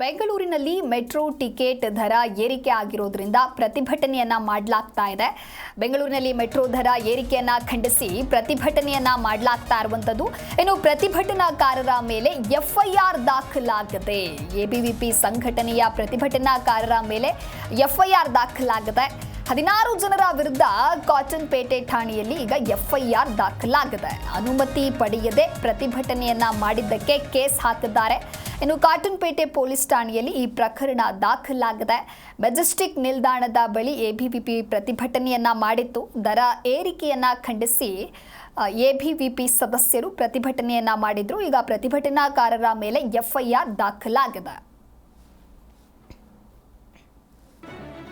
ಬೆಂಗಳೂರಿನಲ್ಲಿ metro ticket ದರ ಏರಿಕೆ ಆಗಿರೋದ್ರಿಂದ ಪ್ರತಿಭಟನೆಯನ್ನ ಮಾಡಲಾಗ್ತಾ ಇದೆ. ಬೆಂಗಳೂರಿನಲ್ಲಿ ಮೆಟ್ರೋ ದರ ಏರಿಕೆಯನ್ನ ಖಂಡಿಸಿ ಪ್ರತಿಭಟನೆಯನ್ನ ಮಾಡಲಾಗ್ತಾ ಇರುವಂಥದ್ದು ಇನ್ನು ಪ್ರತಿಭಟನಾಕಾರರ ಮೇಲೆ ಎಫ್ಐಆರ್ ದಾಖಲಾಗಿದೆ ಎಬಿವಿಪಿ ಸಂಘಟನೆಯ ಪ್ರತಿಭಟನಾಕಾರರ ಮೇಲೆ ಎಫ್ಐಆರ್ ದಾಖಲಾಗಿದೆ ಹದಿನಾರು ಜನರ ವಿರುದ್ಧ ಕಾಟನ್ ಪೇಟೆ ಠಾಣೆಯಲ್ಲಿ ಈಗ ಎಫ್ಐಆರ್ ದಾಖಲಾಗಿದೆ. ಅನುಮತಿ ಪಡೆಯದೆ ಪ್ರತಿಭಟನೆಯನ್ನ ಮಾಡಿದ್ದಕ್ಕೆ ಕೇಸ್ ಹಾಕಿದ್ದಾರೆ. ಇನ್ನು ಕಾಟನ್ಪೇಟೆ ಪೊಲೀಸ್ ಠಾಣೆಯಲ್ಲಿ ಈ ಪ್ರಕರಣ ದಾಖಲಾಗಿದೆ. ಮೆಜೆಸ್ಟಿಕ್ ನಿಲ್ದಾಣದ ಬಳಿ ಎಬಿವಿಪಿ ಪ್ರತಿಭಟನೆಯನ್ನ ಮಾಡಿತ್ತು. ದರ ಏರಿಕೆಯನ್ನ ಖಂಡಿಸಿ ಎಬಿವಿಪಿ ಸದಸ್ಯರು ಪ್ರತಿಭಟನೆಯನ್ನ ಮಾಡಿದ್ರು. ಈಗ ಪ್ರತಿಭಟನಾಕಾರರ ಮೇಲೆ ಎಫ್ಐಆರ್ ದಾಖಲಾಗಿದೆ.